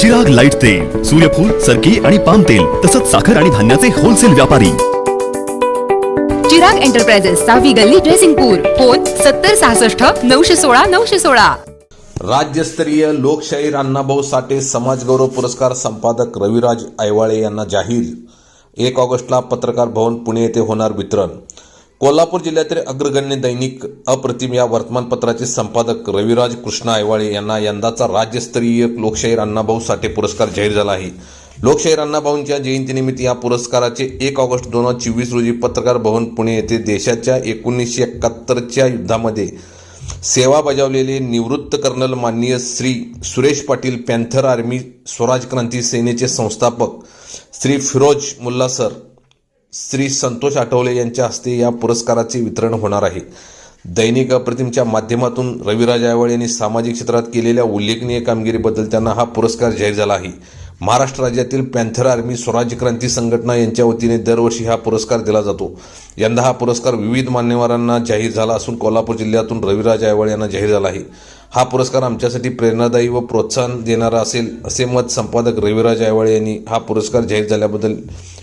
जग लाइट तेल सूर्यफूल सरकी आणि पाम तेल तसंच साखर आणि धान्याचे होलसेल व्यापारी. चिराग एंटरप्राइजेस सहावी गल्ली ड्रेसिंगपूर फोन सत्तर सहासष्ट नऊशे सोळा नऊशे सोळा. राज्यस्तरीय लोकशाहीर अण्णाभाऊ साठे समाजगौरव पुरस्कार संपादक रविराज आयवाळे यांना जाहीर. एक ऑगस्टला पत्रकार भवन पुणे येथे होणार वितरण. कोल्हापूर जिल्ह्यातील अग्रगण्य दैनिक अप्रतिम या वर्तमानपत्राचे संपादक रविराज कृष्ण आयवाळे यांना यंदाचा राज्यस्तरीय लोकशाहीर अण्णाभाऊ साठे पुरस्कार जाहीर झाला आहे. लोकशाहीर अण्णाभाऊंच्या जयंतीनिमित्त या पुरस्काराचे एक ऑगस्ट दोन हजार चोवीस रोजी पत्रकार भवन पुणे येथे देशाच्या एकोणीसशे एकाहत्तरच्या युद्धामध्ये सेवा बजावलेले निवृत्त कर्नल माननीय श्री सुरेश पाटील पॅन्थर आर्मी स्वराज क्रांती सेनेचे संस्थापक श्री फिरोज मुल्ला सर श्री संतोष आठवले यांच्या हस्ते या पुरस्काराचे वितरण होणार आहे. दैनिक अप्रतिमच्या माध्यमातून रविराज आयवळ यांनी सामाजिक क्षेत्रात केलेल्या उल्लेखनीय कामगिरीबद्दल त्यांना हा पुरस्कार जाहीर झाला आहे. महाराष्ट्र राज्यातील पॅन्थर आर्मी स्वराज्य क्रांती संघटना यांच्या वतीने दरवर्षी हा पुरस्कार दिला जातो. यंदा हा पुरस्कार विविध मान्यवरांना जाहीर झाला असून कोल्हापूर जिल्ह्यातून रविराज आयवळ यांना जाहीर झाला आहे. हा पुरस्कार आमच्यासाठी प्रेरणादायी व प्रोत्साहन देणारा असेल असे मत संपादक रविराज आयवळ यांनी हा पुरस्कार जाहीर झाल्याबद्दल